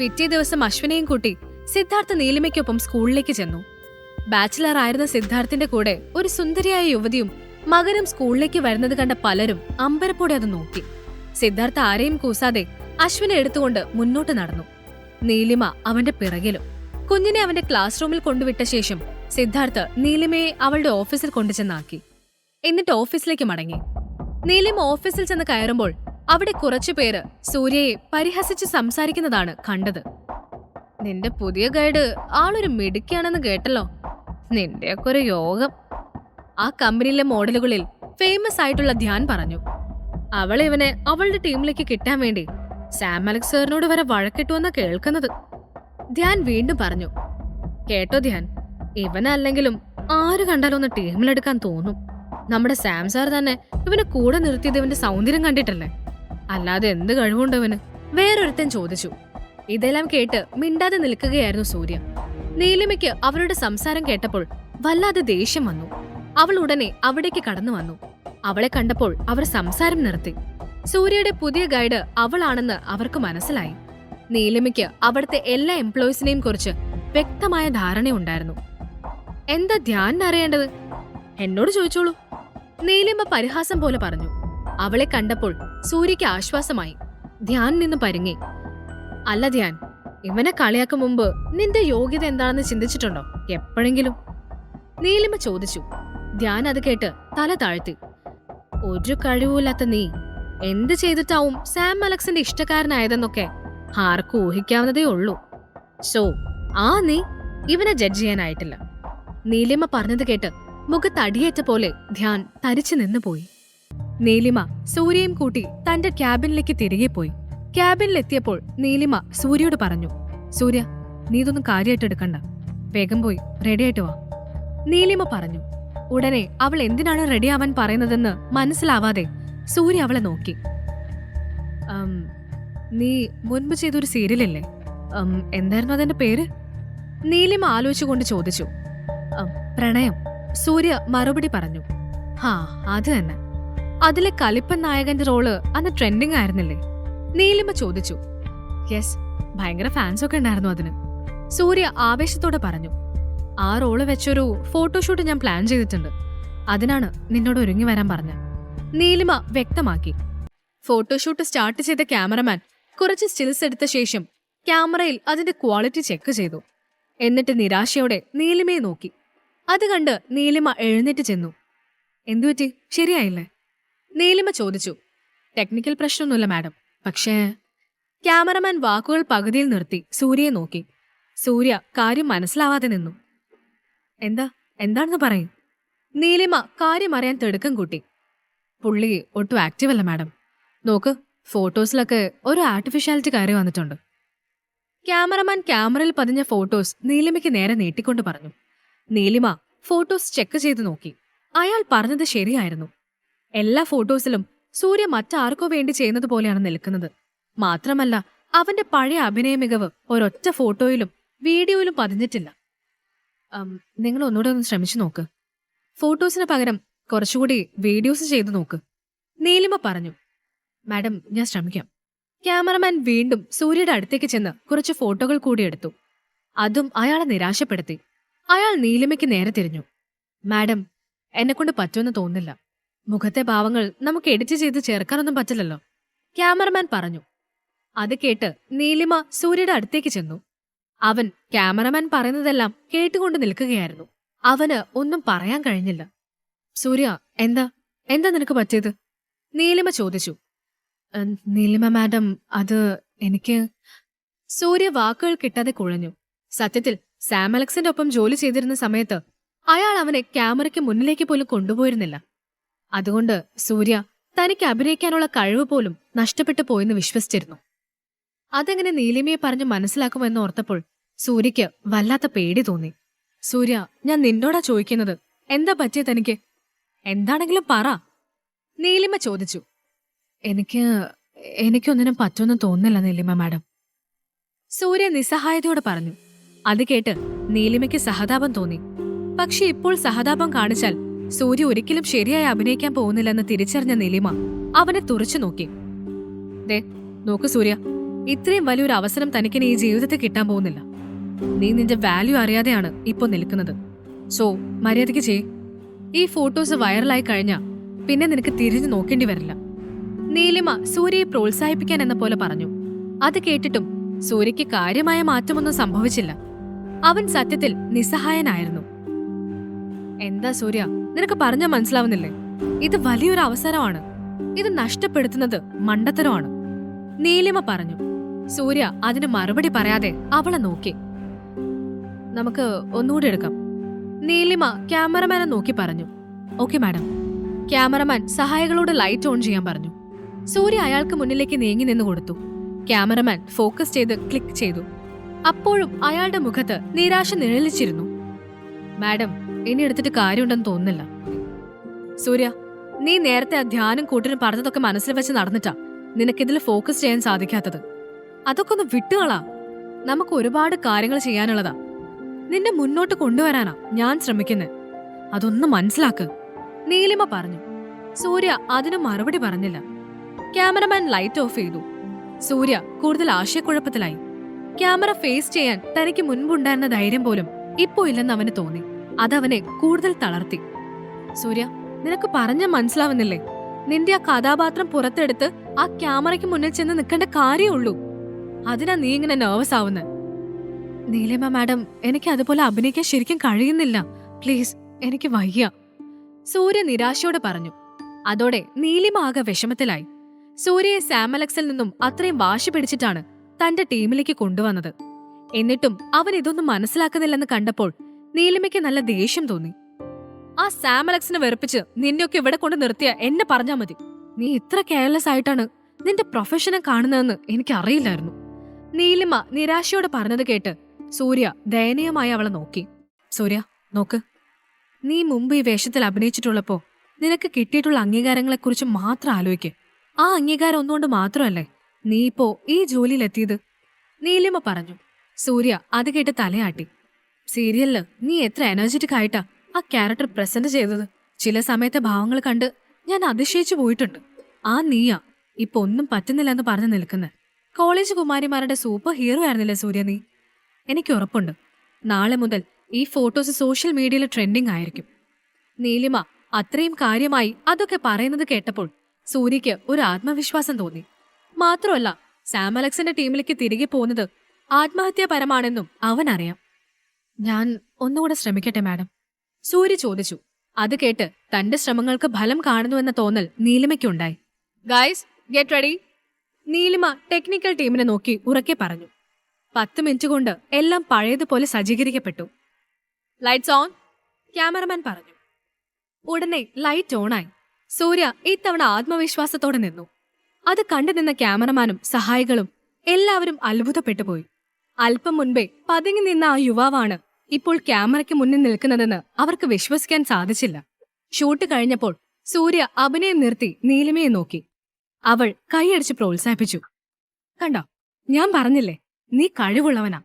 പിറ്റേ ദിവസം അശ്വിനെയും കൂട്ടി സിദ്ധാർത്ഥ നീലിമയ്ക്കൊപ്പം സ്കൂളിലേക്ക് ചെന്നു. ബാച്ചിലർ ആയിരുന്ന സിദ്ധാർത്ഥിന്റെ കൂടെ ഒരു സുന്ദരിയായ യുവതിയും മകനും സ്കൂളിലേക്ക് വരുന്നത് കണ്ട പലരും അമ്പരപ്പോടെ അത് നോക്കി. സിദ്ധാർത്ഥ ആരെയും കൂസാതെ അശ്വിനെ എടുത്തുകൊണ്ട് മുന്നോട്ട് നടന്നു. നീലിമ അവന്റെ പിറകിലും. കുഞ്ഞിനെ അവന്റെ ക്ലാസ് റൂമിൽ കൊണ്ടുവിട്ട ശേഷം സിദ്ധാർത്ഥ് നീലിമയെ അവളുടെ ഓഫീസിൽ കൊണ്ടുചെന്നാക്കി. എന്നിട്ട് ഓഫീസിലേക്ക് മടങ്ങി. നീലിമ ഓഫീസിൽ ചെന്ന് കയറുമ്പോൾ അവിടെ കുറച്ചു പേര് സൂര്യയെ പരിഹസിച്ച് സംസാരിക്കുന്നതാണ് കണ്ടത്. നിന്റെ പുതിയ ഗൈഡ് ആളൊരു മിടുക്കിയാണെന്ന് കേട്ടല്ലോ. നിന്റെയൊക്കെ ഒരു യോഗം. ആ കമ്പനിയിലെ മോഡലുകളിൽ ഫേമസ് ആയിട്ടുള്ള ധ്യാൻ പറഞ്ഞു. അവൾ ഇവനെ അവളുടെ ടീമിലേക്ക് കിട്ടാൻ വേണ്ടി സാം അലക്സ് സാറിനോട് വരെ വഴക്കിട്ടുവെന്ന കേൾക്കുന്നത്. ധ്യാൻ വീണ്ടും പറഞ്ഞു. കേട്ടോ ധ്യാൻ ഇവനല്ലെങ്കിലും ആര് കണ്ടാലും ഒന്ന് ടീമിലെടുക്കാൻ തോന്നും. നമ്മുടെ സാം സാർ തന്നെ ഇവനെ കൂടെ നിർത്തിയത് ഇവന്റെ സൗന്ദര്യം കണ്ടിട്ടല്ലേ? അല്ലാതെ എന്ത് കഴിവുണ്ടവന് വേറൊരുത്തൻ ചോദിച്ചു. ഇതെല്ലാം കേട്ട് മിണ്ടാതെ നിൽക്കുകയായിരുന്നു സൂര്യ. നീലിമയ്ക്ക് അവരുടെ സംസാരം കേട്ടപ്പോൾ വല്ലാതെ ദേഷ്യം വന്നു. അവൾ ഉടനെ അവിടേക്ക് കടന്നു വന്നു. അവളെ കണ്ടപ്പോൾ അവർ സംസാരം നിർത്തി. സൂര്യയുടെ പുതിയ ഗൈഡ് അവളാണെന്ന് അവർക്ക് മനസ്സിലായി. നീലിമയ്ക്ക് അവിടുത്തെ എല്ലാ എംപ്ലോയീസിനെയും കുറിച്ച് വ്യക്തമായ ധാരണയുണ്ടായിരുന്നു എന്താ ധ്യാൻ അറിയേണ്ടത്? എന്നോട് ചോദിച്ചോളൂ. നീലിമ പരിഹാസം പോലെ പറഞ്ഞു. അവളെ കണ്ടപ്പോൾ സൂര്യയ്ക്ക് ആശ്വാസമായി. ധ്യാൻ നിന്ന് പരുങ്ങി. അല്ല ധ്യാൻ ഇവനെ കളിയാക്കും മുമ്പ് നിന്റെ യോഗ്യത എന്താണെന്ന് ചിന്തിച്ചിട്ടുണ്ടോ? എപ്പോഴെങ്കിലും? നീലിമ ചോദിച്ചു. ധ്യാൻ അത് കേട്ട് തല താഴ്ത്തി. ഒരു കഴിവുമില്ലാത്ത നീ എന്ത് ചെയ്തിട്ടാവും സാം അലക്സിന്റെ ഇഷ്ടക്കാരനായതെന്നൊക്കെ ആർക്കും ഊഹിക്കാവുന്നതേ ഉള്ളൂ. സോ ആ നീ ഇവനെ ജഡ്ജ് ചെയ്യാനായിട്ടില്ല. നീലിമ പറഞ്ഞത് കേട്ട് മുഖത്തടിയേറ്റ പോലെ ധ്യാൻ തരിച്ചു നിന്നുപോയി. നീലിമ സൂര്യയും കൂട്ടി തന്റെ ക്യാബിനിലേക്ക് തിരികെ പോയി. ക്യാബിനിലെത്തിയപ്പോൾ നീലിമ സൂര്യയോട് പറഞ്ഞു സൂര്യ നീ ഇതൊന്നും കാര്യമായിട്ട് എടുക്കണ്ട. വേഗം പോയി റെഡിയായിട്ട് വാ. നീലിമ പറഞ്ഞു ഉടനെ അവൾ എന്തിനാണ് റെഡിയാവാൻ പറയുന്നതെന്ന് മനസ്സിലാവാതെ സൂര്യ അവളെ നോക്കി. നീ മുൻപ് ചെയ്തൊരു സീരിയലല്ലേ? എന്തായിരുന്നു അതിന്റെ പേര്? നീലിമ ആലോചിച്ചുകൊണ്ട് ചോദിച്ചു പ്രണയം. സൂര്യ മറുപടി പറഞ്ഞു ഹാ അത് തന്നെ. അതിലെ കലിപ്പൻ നായകന്റെ റോൾ അന്ന് ട്രെൻഡിങ് ആയിരുന്നില്ലേ? നീലിമ ചോദിച്ചു. യെസ് ഭയങ്കര ഫാൻസ് ഒക്കെ ഉണ്ടായിരുന്നു അതിന്. സൂര്യ ആവേശത്തോടെ പറഞ്ഞു. ആ റോൾ വെച്ചൊരു ഫോട്ടോഷൂട്ട് ഞാൻ പ്ലാൻ ചെയ്തിട്ടുണ്ട്. അതിനാണ് നിന്നോട് ഒരുങ്ങി വരാൻ പറഞ്ഞത്. നീലിമ വ്യക്തമാക്കി. ഫോട്ടോഷൂട്ട് സ്റ്റാർട്ട് ചെയ്ത ക്യാമറമാൻ കുറച്ച് സ്റ്റിൽസ് എടുത്ത ശേഷം ക്യാമറയിൽ അതിന്റെ ക്വാളിറ്റി ചെക്ക് ചെയ്തു. എന്നിട്ട് നിരാശയോടെ നീലിമയെ നോക്കി. അത് കണ്ട് നീലിമ എഴുന്നേറ്റ് ചെന്നു. എന്തുപറ്റി? ശരിയായില്ലേ? നീലിമ ചോദിച്ചു. ടെക്നിക്കൽ പ്രശ്നമൊന്നുമില്ല മാഡം. പക്ഷേ ക്യാമറമാൻ വാക്കുകൾ പകുതിയിൽ നിർത്തി സൂര്യയെ നോക്കി. സൂര്യ കാര്യം മനസ്സിലാവാതെ നിന്നു. എന്താ? എന്താണെന്ന് പറയും. നീലിമ കാര്യം അറിയാൻ തിടുക്കം കൂട്ടി. പുള്ളി ഒട്ടും ആക്റ്റീവ് അല്ല മാഡം. നോക്ക് ഫോട്ടോസിലൊക്കെ ഒരു ആർട്ടിഫിഷ്യാലിറ്റി കയറി വന്നിട്ടുണ്ട്. ക്യാമറമാൻ ക്യാമറയിൽ പതിഞ്ഞ ഫോട്ടോസ് നീലിമയ്ക്ക് നേരെ നീട്ടിക്കൊണ്ട് പറഞ്ഞു. നീലിമ ഫോട്ടോസ് ചെക്ക് ചെയ്ത് നോക്കി. അയാൾ പറഞ്ഞത് ശരിയായിരുന്നു. എല്ലാ ഫോട്ടോസിലും സൂര്യ മറ്റാർക്കോ വേണ്ടി ചെയ്യുന്നത് പോലെയാണ് നിൽക്കുന്നത്. മാത്രമല്ല അവന്റെ പഴയ അഭിനയ മികവ് ഒരൊറ്റ ഫോട്ടോയിലും വീഡിയോയിലും പതിഞ്ഞിട്ടില്ല. നിങ്ങൾ ഒന്നുകൂടെ ഒന്ന് ശ്രമിച്ചു നോക്ക്. ഫോട്ടോസിന് പകരം കുറച്ചുകൂടി വീഡിയോസ് ചെയ്തു നോക്ക്. നീലിമ പറഞ്ഞു മാഡം ഞാൻ ശ്രമിക്കാം. ക്യാമറമാൻ വീണ്ടും സൂര്യയുടെ അടുത്തേക്ക് ചെന്ന് കുറച്ച് ഫോട്ടോകൾ കൂടി എടുത്തു. അതും അയാളെ നിരാശപ്പെടുത്തി. അയാൾ നീലിമയ്ക്ക് നേരെ തിരിഞ്ഞു. മാഡം എന്നെക്കൊണ്ട് പറ്റുമെന്ന് തോന്നുന്നില്ല. മുഖത്തെ ഭാവങ്ങൾ നമുക്ക് എഡിറ്റ് ചെയ്ത് ചേർക്കാനൊന്നും പറ്റില്ലല്ലോ. ക്യാമറമാൻ പറഞ്ഞു. അത് കേട്ട് നീലിമ സൂര്യയുടെ അടുത്തേക്ക് ചെന്നു. അവൻ ക്യാമറമാൻ പറയുന്നതെല്ലാം കേട്ടുകൊണ്ട് നിൽക്കുകയായിരുന്നു. അവന് ഒന്നും പറയാൻ കഴിഞ്ഞില്ല. സൂര്യ എന്താ? എന്താ നിനക്ക് പറ്റിയത്? നീലിമ ചോദിച്ചു. നീലിമ മാഡം അത് എനിക്ക് സൂര്യ വാക്കുകൾ കിട്ടാതെ കുഴഞ്ഞു. സത്യത്തിൽ സാം അലക്സിന്റെ ഒപ്പം ജോലി ചെയ്തിരുന്ന സമയത്ത് അയാൾ അവനെ ക്യാമറയ്ക്ക് മുന്നിലേക്ക് പോലും കൊണ്ടുപോയിരുന്നില്ല. അതുകൊണ്ട് സൂര്യ തനിക്ക് അഭിനയിക്കാനുള്ള കഴിവ് പോലും നഷ്ടപ്പെട്ടു പോയെന്ന് വിശ്വസിച്ചിരുന്നു. അതെങ്ങനെ നീലിമയെ പറഞ്ഞ് മനസ്സിലാക്കുമെന്ന് ഓർത്തപ്പോൾ സൂര്യയ്ക്ക് വല്ലാത്ത പേടി തോന്നി. സൂര്യ ഞാൻ നിന്നോടാ ചോദിക്കുന്നത്. എന്താ പറ്റിയ തനിക്ക്? എന്താണെങ്കിലും പറ. നീലിമ ചോദിച്ചു. എനിക്ക് എനിക്കൊന്നിനും പറ്റുമെന്ന് തോന്നുന്നില്ല നീലിമ മാഡം. സൂര്യ നിസ്സഹായതയോടെ പറഞ്ഞു. അത് കേട്ട് നീലിമയ്ക്ക് സഹതാപം തോന്നി. പക്ഷെ ഇപ്പോൾ സഹതാപം കാണിച്ചാൽ സൂര്യ ഒരിക്കലും ശരിയായി അഭിനയിക്കാൻ പോകുന്നില്ലെന്ന് തിരിച്ചറിഞ്ഞ നിലിമ അവനെ തുറച്ചു നോക്കി. ദേ നോക്ക് സൂര്യ ഇത്രയും വലിയൊരു അവസരം തനിക്കിനി ഈ ജീവിതത്തിൽ കിട്ടാൻ പോകുന്നില്ല. നീ നിന്റെ വാല്യൂ അറിയാതെയാണ് ഇപ്പൊ നിൽക്കുന്നത്. സോ മര്യാദയ്ക്ക് ചെയ് ഈ ഫോട്ടോസ് വൈറലായി കഴിഞ്ഞാ പിന്നെ നിനക്ക് തിരിഞ്ഞു നോക്കേണ്ടി വരില്ല. നീലിമ സൂര്യയെ പ്രോത്സാഹിപ്പിക്കാൻ എന്ന പോലെ പറഞ്ഞു. അത് കേട്ടിട്ടും സൂര്യയ്ക്ക് കാര്യമായ മാറ്റമൊന്നും സംഭവിച്ചില്ല. അവൻ സത്യത്തിൽ നിസ്സഹായനായിരുന്നു. എന്താ സൂര്യ? നിനക്ക് പറഞ്ഞാൽ മനസ്സിലാവുന്നില്ലേ? ഇത് വലിയൊരു അവസരമാണ്. ഇത് നഷ്ടപ്പെടുത്തുന്നത് മണ്ടത്തരമാണ്. നീലിമ പറഞ്ഞു സൂര്യ അതിന് മറുപടി പറയാതെ അവളെ നോക്കി. നമുക്ക് ഒന്നുകൂടി എടുക്കാം. നീലിമ ക്യാമറമാനെ നോക്കി പറഞ്ഞു ഓക്കെ മാഡം. ക്യാമറമാൻ സഹായികളോട് ലൈറ്റ് ഓൺ ചെയ്യാൻ പറഞ്ഞു. സൂര്യ അയാൾക്ക് മുന്നിലേക്ക് നീങ്ങി നിന്ന് കൊടുത്തു. ക്യാമറമാൻ ഫോക്കസ് ചെയ്ത് ക്ലിക്ക് ചെയ്തു. അപ്പോഴും അയാളുടെ മുഖത്ത് നിരാശ നിഴലിച്ചിരുന്നു. മാഡം ഇനി എടുത്തിട്ട് കാര്യമുണ്ടെന്ന് തോന്നുന്നില്ല. സൂര്യ നീ നേരത്തെ ആ ധ്യാനം കൂട്ടിനും പറഞ്ഞതൊക്കെ മനസ്സിൽ വെച്ച് നടന്നിട്ടാ നിനക്കിതിൽ ഫോക്കസ് ചെയ്യാൻ സാധിക്കാത്തത്. അതൊക്കെ ഒന്ന് വിട്ടുകളാ. നമുക്ക് ഒരുപാട് കാര്യങ്ങൾ ചെയ്യാനുള്ളതാ. നിന്നെ മുന്നോട്ട് കൊണ്ടുവരാനാ ഞാൻ ശ്രമിക്കുന്നത് അതൊന്ന് മനസ്സിലാക്ക്. നീലിമ പറഞ്ഞു. സൂര്യ അതിന് മറുപടി പറഞ്ഞില്ല. ക്യാമറമാൻ ലൈറ്റ് ഓഫ് ചെയ്തു. സൂര്യ കൂടുതൽ ആശയക്കുഴപ്പത്തിലായി. ക്യാമറ ഫേസ് ചെയ്യാൻ തനിക്ക് മുൻപുണ്ടായിരുന്ന ധൈര്യം പോലും ഇപ്പോ ഇല്ലെന്ന് അവന് തോന്നി. അതവനെ കൂടുതൽ തളർത്തി. സൂര്യ നിനക്ക് പറഞ്ഞ മനസ്സിലാവുന്നില്ലേ? നിന്റെ ആ കഥാപാത്രം പുറത്തെടുത്ത് ആ ക്യാമറയ്ക്ക് മുന്നിൽ ചെന്ന് നിൽക്കേണ്ട കാര്യമുള്ളൂ അതിനാ നീ ഇങ്ങനെ നെർവസ് ആവുന്നത് നീലിമ മാഡം എനിക്ക് അതുപോലെ അഭിനയിക്കാൻ ശരിക്കും കഴിയുന്നില്ല. പ്ലീസ് എനിക്ക് വയ്യ. സൂര്യ നിരാശയോടെ പറഞ്ഞു. അതോടെ നീലിമ ആകെ വിഷമത്തിലായി. സൂര്യയെ സാമലക്സിൽ നിന്നും അത്രയും വാശി പിടിച്ചിട്ടാണ് തന്റെ ടീമിലേക്ക് കൊണ്ടുവന്നത്. എന്നിട്ടും അവൻ ഇതൊന്നും മനസ്സിലാക്കുന്നില്ലെന്ന് കണ്ടപ്പോൾ നീലിമയ്ക്ക് നല്ല ദേഷ്യം തോന്നി. ആ സാമലക്സിനെ വെറുപ്പിച്ച് നിന്നെയൊക്കെ ഇവിടെ കൊണ്ട് നിർത്തിയ എന്നെ പറഞ്ഞാ മതി. നീ ഇത്ര കെയർലെസ് ആയിട്ടാണ് നിന്റെ പ്രൊഫഷനെ കാണുന്നതെന്ന് എനിക്കറിയില്ലായിരുന്നു. നീലിമ നിരാശയോടെ പറഞ്ഞത് കേട്ട് സൂര്യ ദയനീയമായി അവളെ നോക്കി. സൂര്യ നോക്ക്. നീ മുമ്പ് ഈ വേഷത്തിൽ അഭിനയിച്ചിട്ടുള്ളപ്പോ നിനക്ക് കിട്ടിയിട്ടുള്ള അംഗീകാരങ്ങളെക്കുറിച്ച് മാത്രം ആലോചിക്ക് ആ അംഗീകാരം ഒന്നുകൊണ്ട് മാത്രമല്ലേ നീ ഇപ്പോ ഈ ജോലിയിലെത്തിയത്? നീലിമ പറഞ്ഞു. സൂര്യ അത് കേട്ട് തലയാട്ടി. സീരിയലിൽ നീ എത്ര എനർജറ്റിക് ആയിട്ടാ ആ ക്യാരക്ടർ പ്രസന്റ് ചെയ്തത്. ചില സമയത്തെ ഭാവങ്ങൾ കണ്ട് ഞാൻ അതിശയിച്ചു പോയിട്ടുണ്ട്. ആ നീയാ ഇപ്പൊ ഒന്നും പറ്റുന്നില്ല എന്ന് പറഞ്ഞു നിൽക്കുന്നത് കോളേജ് കുമാരിമാരുടെ സൂപ്പർ ഹീറോ ആയിരുന്നില്ലേ സൂര്യ നീ? എനിക്ക് ഉറപ്പുണ്ട്. നാളെ മുതൽ ഈ ഫോട്ടോസ് സോഷ്യൽ മീഡിയയിൽ ട്രെൻഡിങ് ആയിരിക്കും. നീലിമ അത്രയും കാര്യമായി അതൊക്കെ പറയുന്നത് കേട്ടപ്പോൾ സൂര്യയ്ക്ക് ഒരു ആത്മവിശ്വാസം തോന്നി. മാത്രമല്ല സാം അലക്സിന്റെ ടീമിലേക്ക് തിരികെ പോകുന്നത് ആത്മഹത്യാപരമാണെന്നും അവനറിയാം. ഞാൻ ഒന്നുകൂടെ ശ്രമിക്കട്ടെ മാഡം. സൂര്യ ചോദിച്ചു. അത് കേട്ട് തന്റെ ശ്രമങ്ങൾക്ക് ഫലം കാണുന്നുവെന്ന തോന്നൽ നീലിമയ്ക്കുണ്ടായി. Guys get ready Neelima technical ടീമിനെ നോക്കി ഉറക്കെ പറഞ്ഞു. പത്ത് മിനിറ്റ് കൊണ്ട് എല്ലാം പഴയതുപോലെ സജ്ജീകരിക്കപ്പെട്ടു. ലൈറ്റ്സ് ഓൺ ക്യാമറമാൻ പറഞ്ഞു. ഉടനെ ലൈറ്റ് ഓണായി സൂര്യ ഇത്തവണ ആത്മവിശ്വാസത്തോടെ നിന്നു. അത് കണ്ടു നിന്ന ക്യാമറമാനും സഹായികളും എല്ലാവരും അത്ഭുതപ്പെട്ടുപോയി അല്പം മുൻപേ പതുങ്ങി നിന്ന ആ യുവാവാണ് ഇപ്പോൾ ക്യാമറയ്ക്ക് മുന്നിൽ നിൽക്കുന്നതെന്ന് അവർക്ക് വിശ്വസിക്കാൻ സാധിച്ചില്ല. ഷൂട്ട് കഴിഞ്ഞപ്പോൾ സൂര്യ അഭിനയം നിർത്തി നീലിമയെ നോക്കി. അവൾ കൈയടിച്ച് പ്രോത്സാഹിപ്പിച്ചു. കണ്ടോ ഞാൻ പറഞ്ഞില്ലേ നീ കഴിവുള്ളവനാ.